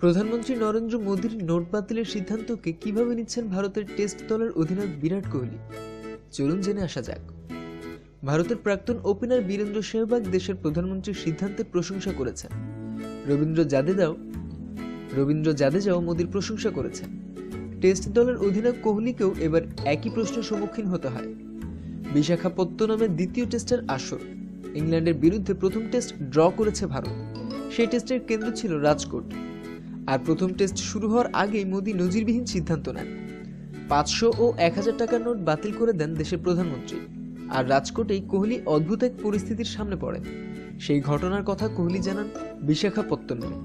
প্রধানমন্ত্রী নরেন্দ্র মোদীর নোট বাতিলের সিদ্ধান্তকে কীভাবে নিচ্ছেন ভারতের টেস্ট দলের অধিনায়ক বিরাট কোহলি? চলুন জেনে আসা যাক। ভারতের প্রাক্তন ওপেনার বীরেন্দ্র সেহবাগ দেশের প্রধানমন্ত্রীর সিদ্ধান্তের প্রশংসা করেছেন। রবীন্দ্র জাদেজাও রবীন্দ্র জাদেজাও মোদীর প্রশংসা করেছেন। টেস্ট দলের অধিনায়ক কোহলিকেও এবার একই প্রশ্নের সম্মুখীন হতে হয়। বিশাখাপত্তনমের দ্বিতীয় টেস্টের আসর। ইংল্যান্ডের বিরুদ্ধে প্রথম টেস্ট ড্র করেছে ভারত। সেই টেস্টের কেন্দ্র ছিল রাজকোট। আর প্রথম টেস্ট শুরু হওয়ার আগেই মোদী নজিরবিহীন সিদ্ধান্ত নেন। পাঁচশো ও এক হাজার টাকার নোট বাতিল করে দেন দেশের প্রধানমন্ত্রী। আর রাজকোটেই কোহলি অদ্ভুত এক পরিস্থিতির সামনে পড়েন। সেই ঘটনার কথা কোহলি জানান বিশাখাপত্তনমে।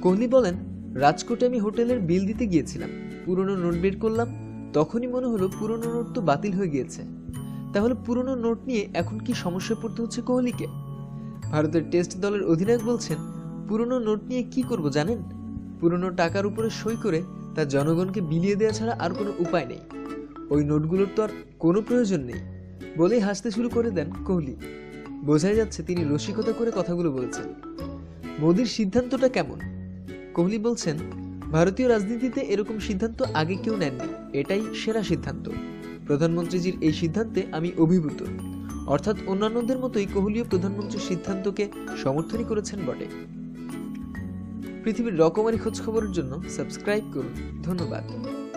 কোহলি বলেন, রাজকোটে আমি হোটেলের বিল দিতে গিয়েছিলাম। পুরনো নোট বের করলাম। তখনই মনে হলো পুরনো নোট তো বাতিল হয়ে গিয়েছে। তাহলে পুরনো নোট নিয়ে এখন কি সমস্যায় পড়তে হচ্ছে কোহলিকে? ভারতের টেস্ট দলের অধিনায়ক বলছেন পুরনো নোট নিয়ে কি করব জানেন? পুরনো টাকার উপরে সই করে তা জনগণকে বিলিয়ে দেওয়া ছাড়া আর কোনো উপায় নেই। ওই নোটগুলোর তো আর কোনো প্রয়োজন নেই। বলেই হাসতে শুরু করে দেন কোহলি। বোঝাই যাচ্ছে তিনি রসিকতা করে কথাগুলো বলেছেন। মোদির সিদ্ধান্তটা কেমন? কোহলি বলছেন, ভারতীয় রাজনীতিতে এরকম সিদ্ধান্ত আগে কেউ নেননি। এটাই সেরা সিদ্ধান্ত। প্রধানমন্ত্রীজির এই সিদ্ধান্তে আমি অভিভূত। অর্থাৎ অন্যান্যদের মতোই কোহলিও প্রধানমন্ত্রীর সিদ্ধান্তকে সমর্থনই করেছেন বটে। পৃথিবীর রকমারি খোঁজখবরের জন্য সাবস্ক্রাইব করুন। ধন্যবাদ।